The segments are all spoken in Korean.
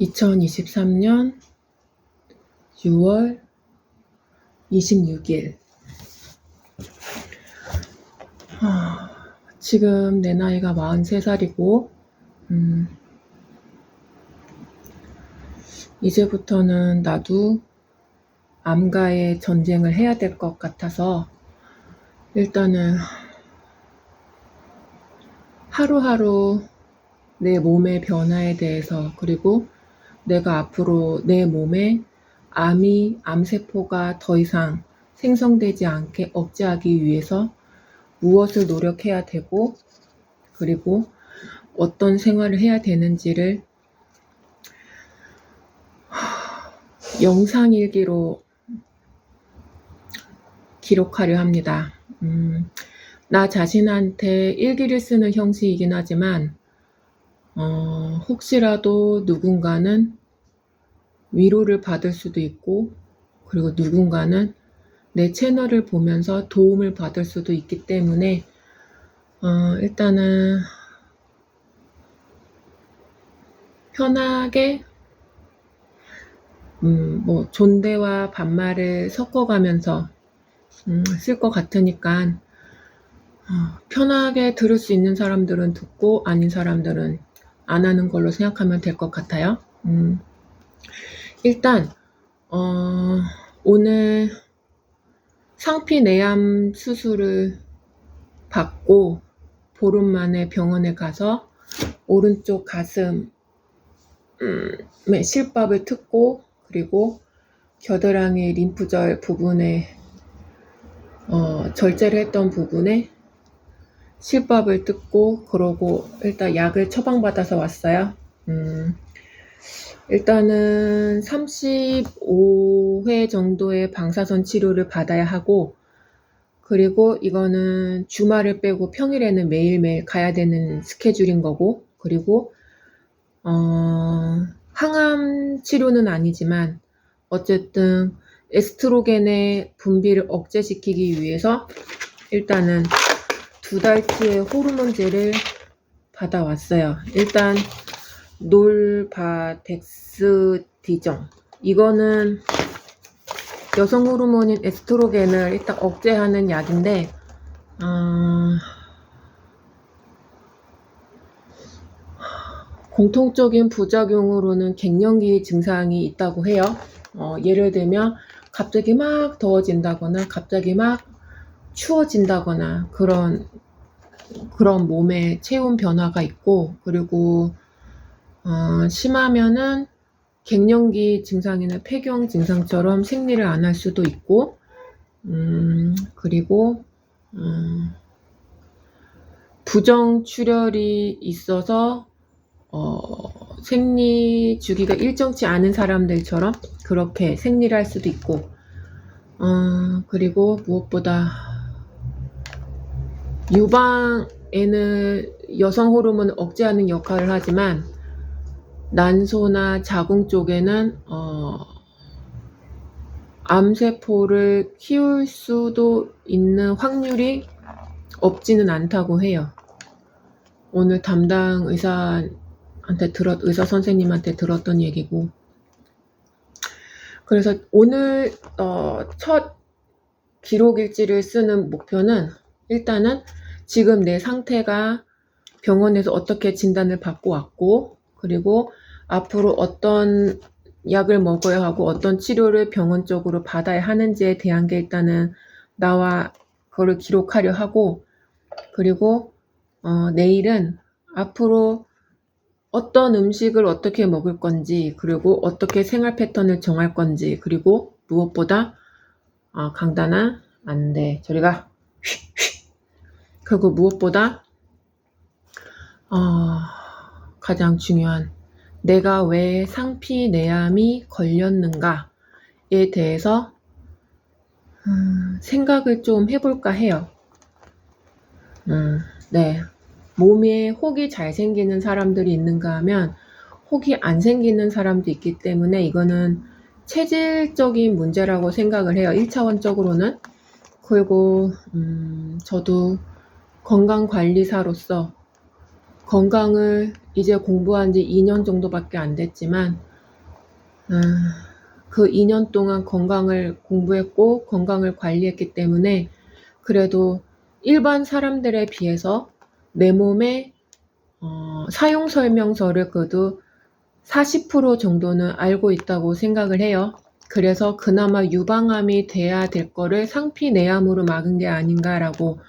2023년 6월 26일. 아, 지금 내 나이가 43살이고, 음, 이제부터는 나도 암과의 전쟁을 해야 될 것 같아서, 일단은 하루하루 내 몸의 변화에 대해서, 그리고 내가 앞으로 내 몸에 암이, 암세포가 더 이상 생성되지 않게 억제하기 위해서 무엇을 노력해야 되고, 그리고 어떤 생활을 해야 되는지를 영상일기로 기록하려 합니다. 음, 나 자신한테 일기를 쓰는 형식이긴 하지만, 어, 혹시라도 누군가는 위로를 받을 수도 있고, 그리고 누군가는 내 채널을 보면서 도움을 받을 수도 있기 때문에, 어, 일단은 편하게, 음, 뭐, 존대와 반말을 섞어가면서, 음, 쓸것 같으니까, 어, 편하게 들을 수 있는 사람들은 듣고, 아닌 사람들은 안 하는 걸로 생각하면 될 것 같아요. 음, 일단, 어, 오늘 상피 내암 수술을 받고 보름 만에 병원에 가서 오른쪽 가슴 에 실밥을 뜯고 그리고 겨드랑이 림프절 부분에 어, 절제를 했던 부분에 실밥을 뜯고 그러고 일단 약을 처방받아서 왔어요. 음, 일단은 35회 정도의 방사선 치료를 받아야 하고 그리고 이거는 주말을 빼고 평일에는 매일매일 가야 되는 스케줄인 거고 그리고 어, 항암 치료는 아니지만 어쨌든 에스트로겐의 분비를 억제시키기 위해서 일단은 두 달치의 호르몬제를 받아왔어요. 일단 놀바덱스 디정 이거는 여성 호르몬인 에스트로겐을 일단 억제하는 약인데 어, 공통적인 부작용으로는 갱년기 증상이 있다고 해요. 어, 예를 들면 갑자기 막 더워진다거나 갑자기 막 추워진다거나 그런 그런 몸의 체온 변화가 있고 그리고 어, 심하면은 갱년기 증상이나 폐경 증상처럼 생리를 안 할 수도 있고 음, 그리고 음, 부정 출혈이 있어서 어, 생리 주기가 일정치 않은 사람들처럼 그렇게 생리를 할 수도 있고 어, 그리고 무엇보다 유방에는 여성 호르몬을 억제하는 역할을 하지만 난소나 자궁 쪽에는 어, 암세포를 키울 수도 있는 확률이 없지는 않다고 해요. 오늘 담당 의사한테 들었, 의사 선생님한테 들었던 얘기고. 그래서 오늘 어, 첫 기록일지를 쓰는 목표는 일단은 지금 내 상태가 병원에서 어떻게 진단을 받고 왔고, 그리고 앞으로 어떤 약을 먹어야 하고 어떤 치료를 병원 쪽으로 받아야 하는지에 대한 게 일단은 나와 그거를 기록하려 하고 그리고 어, 내일은 앞으로 어떤 음식을 어떻게 먹을 건지 그리고 어떻게 생활 패턴을 정할 건지 그리고 무엇보다 어, 강단아 안돼. 저리가. 그리고 무엇보다 어, 가장 중요한 내가 왜 상피내암이 걸렸는가에 대해서 음, 생각을 좀 해볼까 해요. 음, 네. 몸에 혹이 잘 생기는 사람들이 있는가 하면 혹이 안 생기는 사람도 있기 때문에 이거는 체질적인 문제라고 생각을 해요. 1차원적으로는. 그리고 음, 저도 건강관리사로서 건강을 이제 공부한 지 2년 정도밖에 안 됐지만 음, 그 2년 동안 건강을 공부했고 건강을 관리했기 때문에 그래도 일반 사람들에 비해서 내 몸의 어, 사용 설명서를 그래도 40% 정도는 알고 있다고 생각을 해요. 그래서 그나마 유방암이 돼야 될 거를 상피내암으로 막은 게 아닌가라고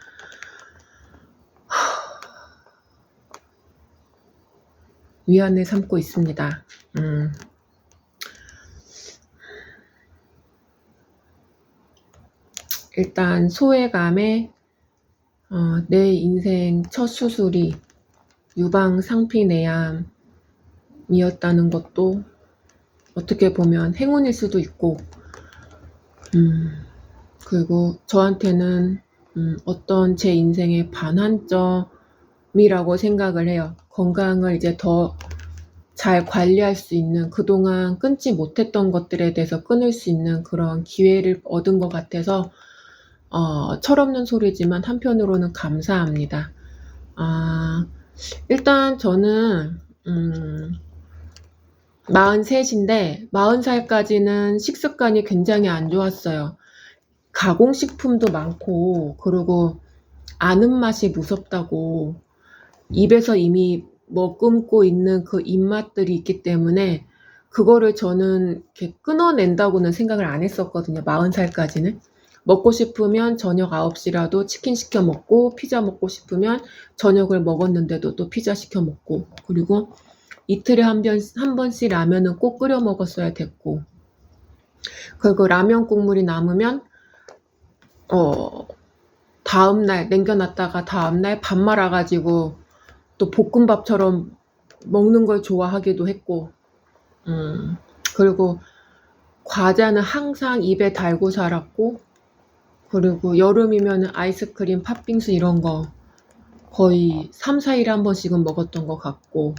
위안을 삼고 있습니다. 음. 일단 소외감에 어, 내 인생 첫 수술이 유방 상피내암이었다는 것도 어떻게 보면 행운일 수도 있고, 음, 그리고 저한테는 음, 어떤 제 인생의 반환점 이라고 생각을 해요. 건강을 이제 더 잘 관리할 수 있는 그동안 끊지 못했던 것들에 대해서 끊을 수 있는 그런 기회를 얻은 것 같아서 어, 철없는 소리지만 한편으로는 감사합니다. 아, 일단 저는 음, 43인데 40살까지는 식습관이 굉장히 안 좋았어요. 가공식품도 많고 그리고 아는 맛이 무섭다고 입에서 이미 머금고 있는 그 입맛들이 있기 때문에 그거를 저는 이렇게 끊어낸다고는 생각을 안 했었거든요. 40살까지는. 먹고 싶으면 저녁 9시라도 치킨 시켜 먹고 피자 먹고 싶으면 저녁을 먹었는데도 또 피자 시켜 먹고 그리고 이틀에 한, 번, 한 번씩 라면은 꼭 끓여 먹었어야 됐고 그리고 라면 국물이 남으면 어 다음날 남겨놨다가 다음날 밥 말아가지고 또 볶음밥처럼 먹는 걸 좋아하기도 했고 음 그리고 과자는 항상 입에 달고 살았고 그리고 여름이면 아이스크림, 팥빙수 이런 거 거의 3, 4일에 한 번씩은 먹었던 것 같고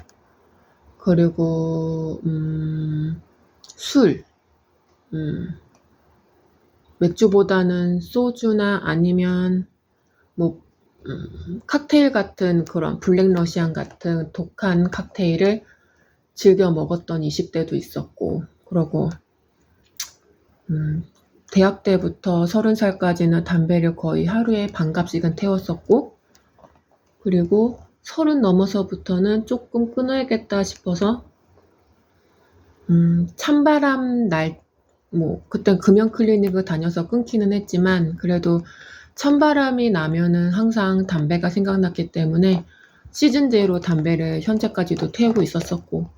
그리고 음, 술 음, 맥주보다는 소주나 아니면 뭐 음, 칵테일 같은 그런 블랙 러시안 같은 독한 칵테일을 즐겨 먹었던 20대도 있었고 그러고 음, 대학 때부터 서른 살까지는 담배를 거의 하루에 반갑씩은 태웠었고 그리고 서른 넘어서부터는 조금 끊어야겠다 싶어서 음, 찬바람 날, 뭐, 그땐 금연 클리닉을 다녀서 끊기는 했지만, 그래도 찬바람이 나면은 항상 담배가 생각났기 때문에 시즌제로 담배를 현재까지도 태우고 있었었고,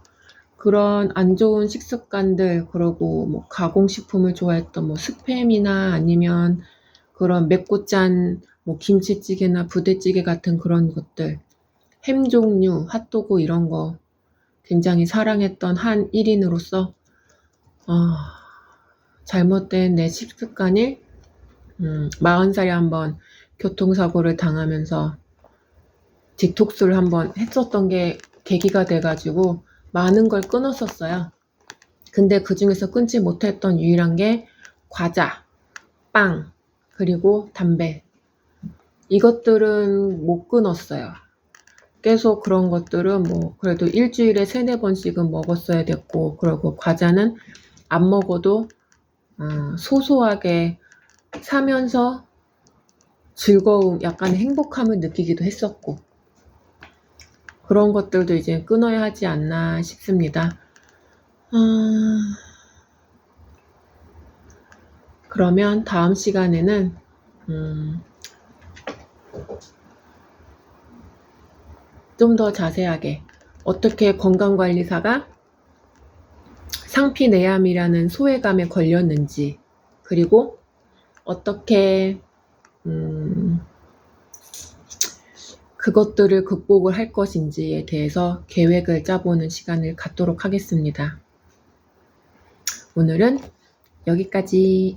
그런 안 좋은 식습관들, 그러고 뭐 가공식품을 좋아했던 뭐 스팸이나 아니면 그런 맵고 짠 뭐 김치찌개나 부대찌개 같은 그런 것들, 햄 종류, 핫도그 이런 거 굉장히 사랑했던 한 1인으로서 어, 잘못된 내 식습관을 음, 40살에 한번 교통사고를 당하면서 디톡스를 한번 했었던 게 계기가 돼가지고 많은 걸 끊었었어요. 근데 그 중에서 끊지 못했던 유일한 게 과자, 빵, 그리고 담배. 이것들은 못 끊었어요. 계속 그런 것들은 뭐 그래도 일주일에 세네 번씩은 먹었어야 됐고 그리고 과자는 안 먹어도 어, 소소하게 사면서 즐거움, 약간의 행복함을 느끼기도 했었고 그런 것들도 이제 끊어야 하지 않나 싶습니다. 어... 그러면 다음 시간에는 음... 좀 더 자세하게 어떻게 건강관리사가 상피내암이라는 소외감에 걸렸는지 그리고 어떻게 음, 그것들을 극복을 할 것인지에 대해서 계획을 짜보는 시간을 갖도록 하겠습니다. 오늘은 여기까지